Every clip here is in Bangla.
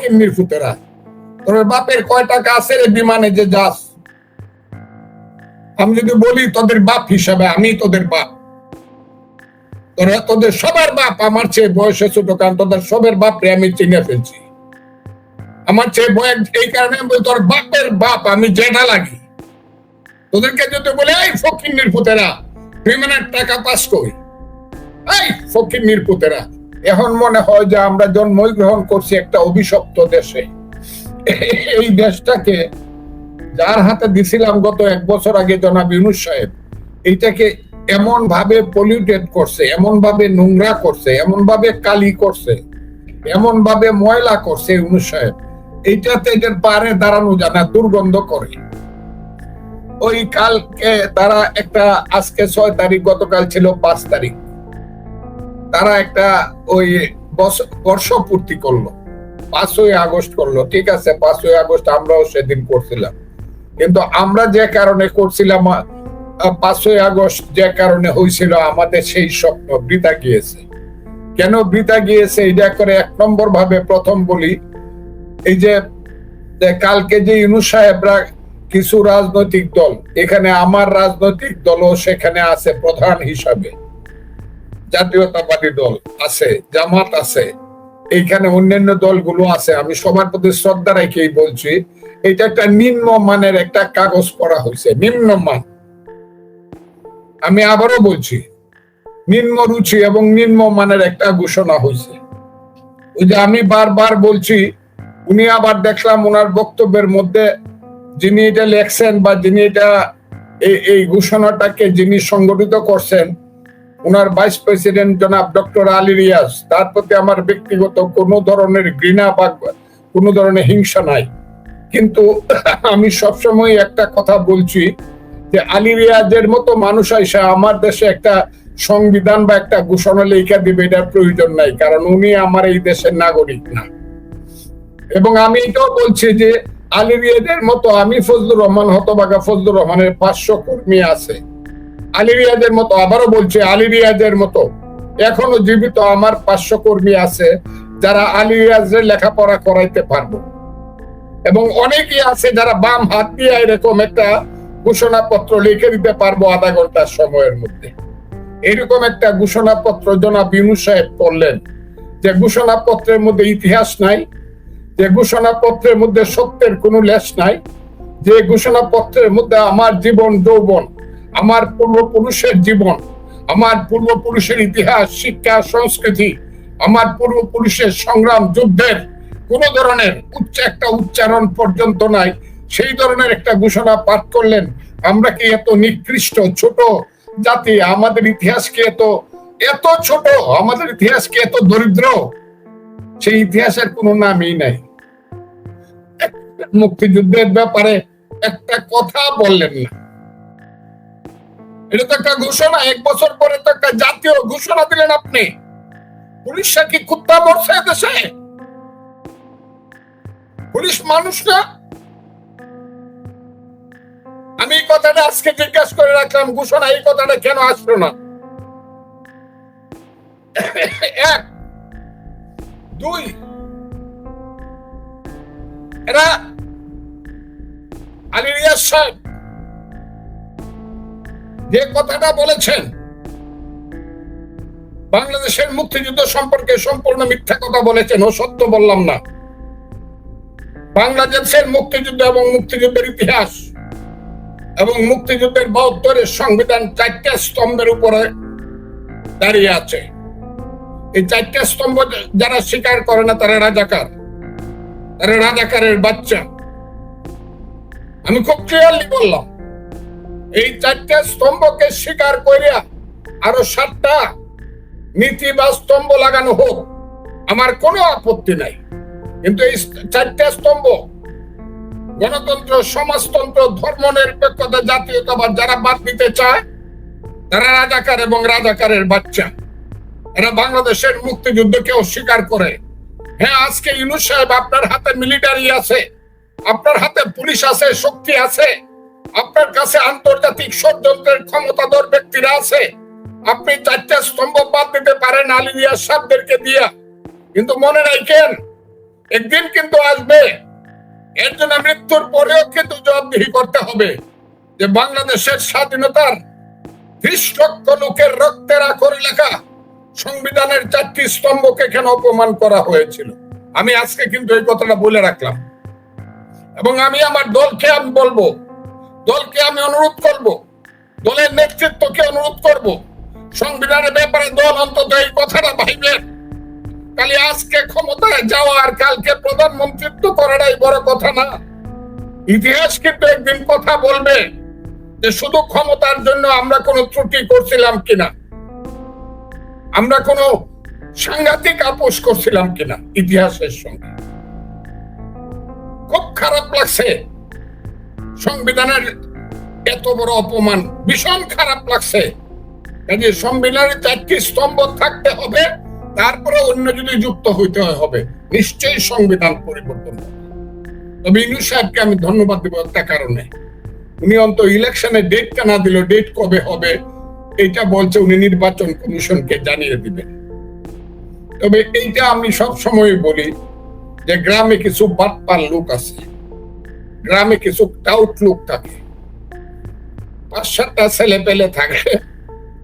ফকির নির্ফুতেরা তোর। বাপের কয় টাকা আছে রে বিমানে যে যাস? আমি যদি বলি তোদের বাপ হিসাবে আমি তোদের বাপ। তোরা, তোদের সবার বাপ আমার চেয়ে বয়সে ছোট, কারণ তোদের সবের বাপ রে আমি চিনে ফেলছি। আমার চেয়ে বয়স এই কারণে তোর বাপের বাপ, আমি জেঠা লাগি। তোদেরকে যদি বলে, এই ফকির নির্পুতেরা বিমানের টাকা পাস করি এই ফকির নির্পুতেরা এখন মনে হয় যে আমরা জন্মই গ্রহণ করছি একটা অভিশপ্ত দেশে। এই দেশটাকে যার হাতে দিছিলাম গত এক বছর আগে জনাব ইউনুস সাহেব, এইটাকে এমন ভাবে পলিউটেড করছে এমন ভাবে নোংরা করছে এমন ভাবে কালি করছে এমন ভাবে ময়লা করছে ইউনুস সাহেব। এইটাতে এটার পারে দাঁড়ানো জানা দুর্গন্ধ করে। ওই কালকে তারা একটা, আজকে ছয় তারিখ, গতকাল ছিল পাঁচ তারিখ। তারা একটা ওই বস- বর্ষপূর্তি করল। পাঁচই আগস্ট করল। ঠিক আছে, পাঁচই আগস্ট আমরাও সেদিন করছিলাম। কিন্তু আমরা যে কারণে করছিলাম পাঁচই আগস্ট যে কারণে হয়েছিল, আমাদের সেই স্বপ্ন বৃথা গিয়েছে। কেন বৃথা গিয়েছে? এটা করে এক নম্বর ভাবে প্রথম বলি, এই যে কালকে যে ইনু সাহেবরা কিছু রাজনৈতিক দল, এখানে আমার রাজনৈতিক দলও সেখানে আছে প্রধান হিসাবে। জাতীয়তাবাদী দল আছে, জামাত আছে, এইখানে অন্যান্য দলগুলো আছে, আমি সবার প্রতি শ্রদ্ধা রেখেই বলছি, এটা একটা নিম্ন মানের একটা কাগজ করা হয়েছে নিম্ন মান আমি আবারও বলছি, নিম্ন রুচি এবং নিম্ন মানের একটা ঘোষণা হয়েছে। ওই যে আমি বারবার বলছি, উনি আবার দেখলাম ওনার বক্তব্যের মধ্যে যিনি এটা লেখছেন বা যিনি এটা এই ঘোষণাটাকে যিনি সংগঠিত করছেন ওনার ভাইস প্রেসিডেন্ট জনাব ডক্টর আলী রিয়াজ, তার প্রতি আমার ব্যক্তিগত কোনো ধরনের ঘৃণা বা কোনো ধরনের হিংসা নাই। কিন্তু আমি সবসময় একটা কথা বলছি যে আলী রিয়াজের মতো মানুষ আইসা আমার দেশে একটা সংবিধান বা একটা ঘোষণা লেখা দিবে, এটার প্রয়োজন নাই, কারণ উনি আমার এই দেশের নাগরিক না। এবং আমি এটাও বলছি যে আলী রিয়াজের মতো আমি ফজলুর রহমান হতবাগা ফজলুর রহমানের পাঁচশো কর্মী আছে। আলী রিয়াজের মতো, আবারও বলছে, আলী রিয়াজের মতো। এখনও জীবিত আমার পাঁচশো কর্মী আছে যারা আলী রিয়াজের লেখাপড়া করাইতে পারব। এবং অনেকেই আছে যারা বাম হাত দিয়ে এরকম একটা ঘোষণাপত্র লিখে দিতে পারব আধা ঘণ্টার সময়ের মধ্যে। এরকম একটা ঘোষণাপত্র জনাব ইউনুস সাহেব করলেন, যে ঘোষণাপত্রের মধ্যে ইতিহাস নাই, যে ঘোষণাপত্রের মধ্যে সত্যের কোনো লেশ নাই, যে ঘোষণাপত্রের মধ্যে আমার জীবন যৌবন আমার পূর্বপুরুষের জীবন, আমার পূর্বপুরুষের ইতিহাস, শিক্ষা, সংস্কৃতি, আমার পূর্বপুরুষের সংগ্রাম, যুদ্ধের কোন ধরনের উচ্চ একটা উচ্চারণ পর্যন্ত নাই। সেই ধরনের একটা ঘোষণা পাঠ করলেন, আমরা কি এত নিকৃষ্ট ছোট জাতি? আমাদের ইতিহাস কি এত এত ছোট? আমাদের ইতিহাস কি এত দরিদ্র? সেই ইতিহাসের কোনো নামই নাই। মুক্তিযুদ্ধের ব্যাপারে একটা কথা বললেন না। এটা তো একটা ঘোষণা, এক বছর পরে তো একটা জাতীয় ঘোষণা দিলেন আপনি। পুলিশরা কি কুত্তা মরছে দেশে? পুলিশ মানুষ না? আমি এই কথাটা আজকে জিজ্ঞাসা করে রাখলাম, ঘোষণা এই কথাটা কেন আসলো না? এক। দুই। এরা আলী রিয়াজ সাহেব যে কথাটা বলেছেন, বাংলাদেশের মুক্তিযুদ্ধ সম্পর্কে সম্পূর্ণ মিথ্যা কথা বলেছেন, ও সত্য বললাম না। বাংলাদেশের মুক্তিযুদ্ধ এবং মুক্তিযুদ্ধের ইতিহাস এবং মুক্তিযুদ্ধের বাহাত্তরের সংবিধান চারটা স্তম্ভের উপরে দাঁড়িয়ে আছে। এই চারটা স্তম্ভ যারা স্বীকার করে না, তারা রাজাকার। তারা রাজাকারের বাচ্চা। আমি খুব ক্লিয়ারলি বললাম এই চারটা স্তম্ভকে স্বীকার করিয়া আরও সাতটা নীতি বা স্তম্ভ লাগানো হোক, আমার কোনো আপত্তি নাই। কিন্তু এই চারটা স্তম্ভ, গণতন্ত্র, সমাজতন্ত্র ধর্ম নিরপেক্ষতা জাতীয়তাবাদ যারা বাদ দিতে চায়, তারা রাজাকার এবং রাজাকারের বাচ্চা। এরা বাংলাদেশের মুক্তিযুদ্ধকে অস্বীকার করে। হ্যাঁ আজকে ইউনুস সাহেব আপনার হাতে মিলিটারি আছে, আপনার হাতে পুলিশ আছে, শক্তি আছে আপনার কাছে আন্তর্জাতিক ষড়যন্ত্রের ক্ষমতাধর ব্যক্তিরা আছে। আপনি চারটা স্তম্ভ বাদ দিতে পারেন আলিয়া সাহেবদেরকে দিয়া। কিন্তু মনে রাখেন, একদিন কিন্তু আসবে, এর জন্য মৃত্যুর পরেও কিন্তু জবাবদিহি করতে হবে যে বাংলাদেশের স্বাধীনতার ত্রিশ লোকের রক্তের আখরে লেখা সংবিধানের চারটি স্তম্ভকে কেন অপমান করা হয়েছিল? আমি আজকে কিন্তু এই কথাটা বলে রাখলাম। এবং আমি আমার দলকে আমি বলব দলকে আমি অনুরোধ করব, দলের নেতৃত্বকে অনুরোধ করব, সংবিধানের ব্যাপারে দল অন্তত এই কথাটা ভাইবেন খালি আজকে ক্ষমতায় যাওয়া আর কালকে প্রধানমন্ত্রিত্ব করাটাই বড় কথা না। ইতিহাস কিন্তু একদিন কথা বলবে যে শুধু ক্ষমতার জন্য আমরা কোনো ত্রুটি করছিলাম কিনা, আমরা কোনো সাংঘাতিক আপোষ করছিলাম কিনা ইতিহাসের সঙ্গে। খুব খারাপ লাগছে সংবিধানের এত বড় অপমান, ভীষণ খারাপ লাগছে। কাজে চারটি স্তম্ভ থাকতে হবে, তারপরে অন্য যদি যুক্ত হইতে হবে, নিশ্চয়ই সংবিধান পরিবর্তন তবে ইনু সাহেবকে আমি ধন্যবাদ দেবো একটা কারণে। উনি অন্ত ইলেকশনের ডেট কেনা দিল ডেট কবে হবে এটা বলছে উনি নির্বাচন কমিশনকে জানিয়ে দিবেন। তবে এইটা আমি সব সময় বলি যে গ্রামে কিছু বাটপার লোক আছে গ্রামে কিছু টাউট লোক থাকে। পাঁচ সাতটা ছেলে পেলে থাকে।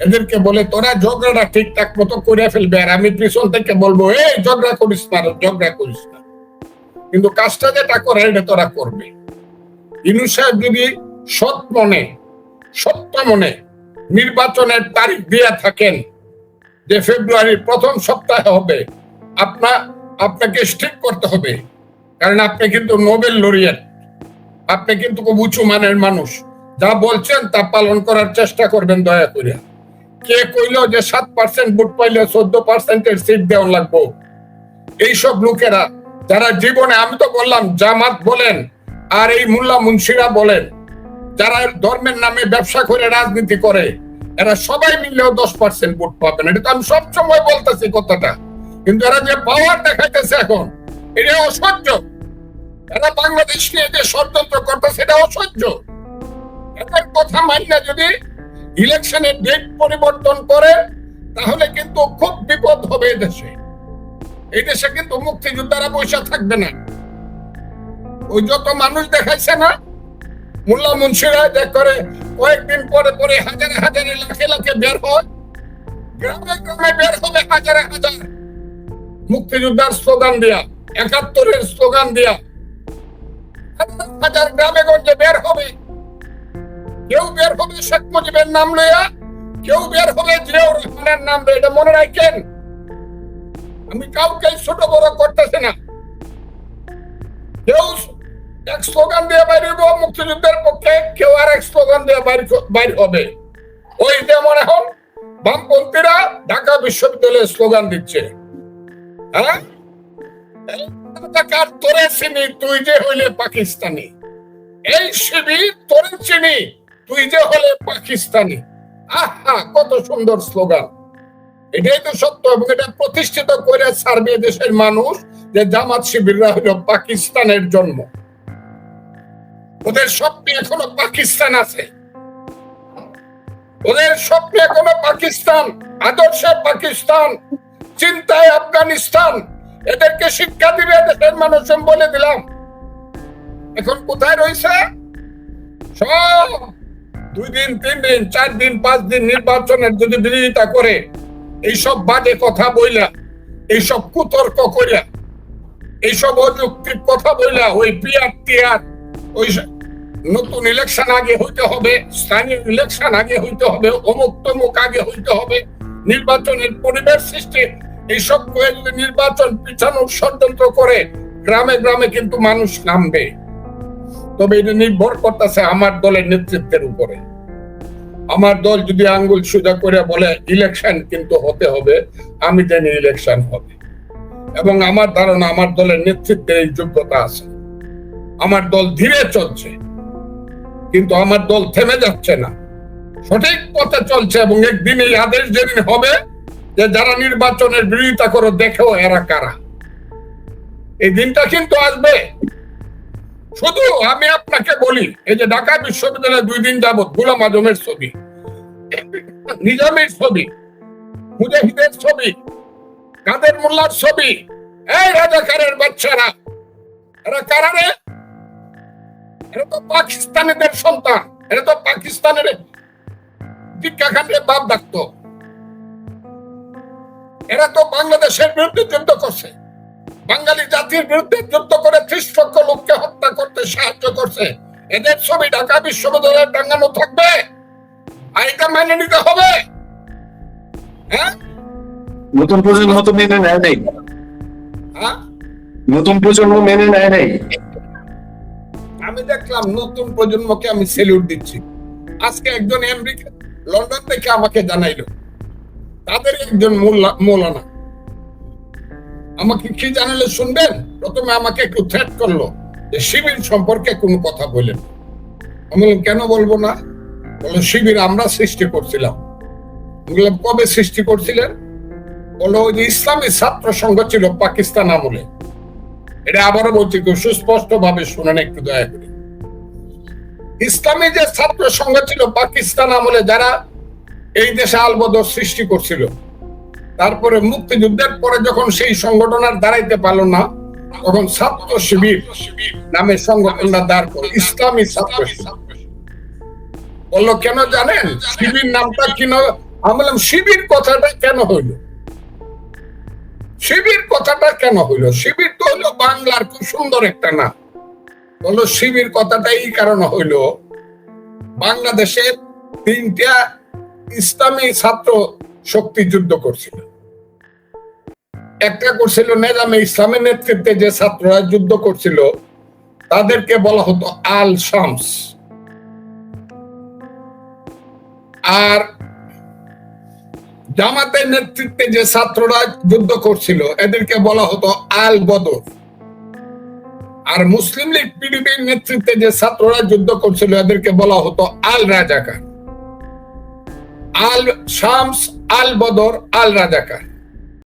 এদেরকে বলে, তোরা ঝগড়াটা ঠিকঠাক মতো করে ফেলবে আর আমি পিছন থেকে বলব, এই, ঝগড়া করিস না ঝগড়া করিস না। কিন্তু কাজটা যেটা করে, এটা তোরা করবে। ইনু সাহেব যদি সৎ মনে, সত্য মনে নির্বাচনের তারিখ দিয়ে থাকেন যে ফেব্রুয়ারির প্রথম সপ্তাহে হবে, আপনা, আপনাকে স্ট্রিক করতে হবে। কারণ আপনি কিন্তু নোবেল লরিয়েট আপনি কিন্তু খুব উঁচু মানের মানুষ। যা বলছেন তা পালন করার চেষ্টা করবেন দয়া করে। কে কইলো যে সাত পার্সেন্ট ভোট পাইলে চোদ্দ পার্সেন্টের সিট দেওয়া লাগবো? এইসব লোকেরা, যারা জীবনে, আমি তো বললাম, জামাত বলেন আর এই মোল্লা মুন্সিরা বলেন, যারা ধর্মের নামে ব্যবসা করে রাজনীতি করে, এরা সবাই মিললেও দশ পার্সেন্ট ভোট পাবেন। এটা তো আমি সবসময় বলতেছি কথাটা। কিন্তু এরা যে পাওয়ার দেখাইতেছে এখন এটা অসহ্য। এরা বাংলাদেশ নিয়ে যে ষড়যন্ত্র করতেছে এটা অসহ্য এদের কথা মান্য যদি ইলেকশনের ডেট পরিবর্তন করে, তাহলে কিন্তু খুব বিপদ হবে এই দেশে। এই দেশে কিন্তু মুক্তিযোদ্ধারা বসে থাকবে না। ওই যত মানুষ দেখাইছে না, মোল্লা মুন্সিরা যে করে কয়েকদিন পরে পরে হাজারে হাজারে লাখে লাখে বের হয়, গ্রামে গ্রামে বের হবে হাজারে হাজার। মুক্তিযোদ্ধার স্লোগান দিয়া, একাত্তরের স্লোগান দিয়া হাজার গ্রামে গঞ্জে বের হবে। কেউ বের হবে শেখ মুজিবের নাম লইয়া, কেউ বের হবে জিয়াউর রহমানের নাম লইয়া। এটা মনে রাখেন, আমি কাউকে ছোট বড় করতেছি না। কেউ এক স্লোগান দিয়ে বাইর হইব, মুক্তিযুদ্ধের পক্ষে কেউ আর এক স্লোগান দিয়ে বাইর বাইর হবে। ওই যেমন এখন বামপন্থীরা ঢাকা বিশ্ববিদ্যালয়ে স্লোগান দিচ্ছে। হ্যাঁ? এই তোরে চিনি, তুই যে হইলে পাকিস্তানি। এই শিবির তোরে চিনি, তুই যে হলে পাকিস্তানি। আহা, কত সুন্দর স্লোগান। এটাই তো সত্য এবং এটা প্রতিষ্ঠিত করে সার্বিয়া দেশের মানুষ যে জামাত শিবিররা হলো পাকিস্তানের জন্ম। ওদের স্বপ্নে এখনও পাকিস্তান আছে। ওদের স্বপ্নে এখনও পাকিস্তান, আদর্শে পাকিস্তান, চিন্তায় আফগানিস্তান। এদেরকে শিক্ষা দিবে, দেশের মানুষ বলে দিলাম। এখন কোথায় রয়েছে? সব দুই দিন, তিন দিন, চার দিন, পাঁচ দিন নির্বাচনের যদি বিরোধিতা করে, এইসব বাজে কথা বইলা, এইসব কুতর্ক করিয়া এইসব অযৌক্তিক কথা বইলা, ওই পিয়ার টিয়ার ওই নতুন ইলেকশন আগে হইতে হবে, স্থানীয় ইলেকশন আগে হইতে হবে, অমুক তমুক আগে হইতে হবে, নির্বাচনের পরিবেশ সৃষ্টি এইসব করে নির্বাচন পিছানোর ষড়যন্ত্র করে, গ্রামে গ্রামে কিন্তু মানুষ নামবে। তবে এটা নির্ভর করতেছে আমার দলের নেতৃত্বের উপরে। আমার দল যদি আঙ্গুল সোজা করে বলে, ইলেকশন কিন্তু হতে হবে, আমি জানি ইলেকশন হবে। এবং আমার ধারণা, আমার দলের নেতৃত্বের এই যোগ্যতা আছে। আমার দল ধীরে চলছে, কিন্তু আমার দল থেমে যাচ্ছে না। সঠিক পথে চলছে এবং একদিন এই আদেশ যেদিন হবে যে যারা নির্বাচনের বিরোধিতা করো, দেখো এরা কারা। এই দিনটা কিন্তু আসবে। শুধু আমি আপনাকে বলি, এই যে ঢাকা বিশ্ববিদ্যালয়ে দুই দিন যাবত গুলাম আজমের ছবি, নিজামের ছবি, মুজাহিদের ছবি, কাদের মোল্লার ছবি, এই রাজাকারের বাচ্চারা, এরা কারা রে? এরা তো পাকিস্তানিদের সন্তান, এরা তো পাকিস্তানের খানের বাপ ডাকতো এরা তো বাংলাদেশের বিরুদ্ধে যুদ্ধ করছে। বাঙালি জাতির বিরুদ্ধে যুদ্ধ করে ত্রিশ লক্ষ লোককে হত্যা করতে সাহায্য করছে। এদের ছবি ঢাকা বিশ্ববিদ্যালয়ে টাঙ্গানো থাকবে। আর এটা মেনে নিতে হবে। হ্যাঁ? নতুন প্রজন্ম তো মেনে নেয় নাই। হ্যাঁ? নতুন প্রজন্ম মেনে নেয় নাই। আমি দেখলাম নতুন প্রজন্মকে আমি সেলিউট দিচ্ছি। আজকে একজন আমেরিকা লন্ডন থেকে আমাকে জানাইলো। তাদের একজন মৌলানা। আমাকে কি জানালে শুনবেন? প্রথমে আমাকে একটু থ্রেট করল যে শিবির সম্পর্কে কোনো কথা বলেন। আমি বললাম, কেন বলব না? বলল, শিবির আমরা সৃষ্টি করছিলাম। বললাম, কবে সৃষ্টি করছিলেন? বলল যে ইসলামী ছাত্র সংঘ ছিল পাকিস্তান আমলে। এটা আবারও বলছি খুব সুস্পষ্ট ভাবে শুনেন, একটু দয়া করে। ইসলামী যে ছাত্র সংঘ ছিল পাকিস্তান আমলে, যারা এই দেশে আলবদর সৃষ্টি করছিল। তারপরে মুক্তিযুদ্ধের পরে যখন সেই সংগঠন আর দাঁড়াইতে পারল না, তখন ছাত্র শিবির নামে সংগঠনটা দাঁড় করে, ইসলামী ছাত্র বলল, কেন জানেন? শিবির নামটা কিনা আমি বললাম, শিবির কথাটা কেন হইল? শিবির কথাটা কেন হইল? শিবির তো হইল বাংলার খুব সুন্দর একটা নাম। বলল, শিবির কথাটা এই কারণে হইল বাংলাদেশের তিনটা ইসলামী ছাত্র শক্তি যুদ্ধ করছিল। একটা করছিল নেজামে ইসলামের নেতৃত্বে যে ছাত্ররা যুদ্ধ করছিল, তাদেরকে বলা হতো আল শামস। আর জামাতের নেতৃত্বে যে ছাত্ররা যুদ্ধ করছিল, এদেরকে বলা হতো আল বদর। আর মুসলিম লীগ পিডিপির নেতৃত্বে যে ছাত্ররা যুদ্ধ করছিল, এদেরকে বলা হতো আল রাজাকার। আল শামস আল বদর আল রাজাকার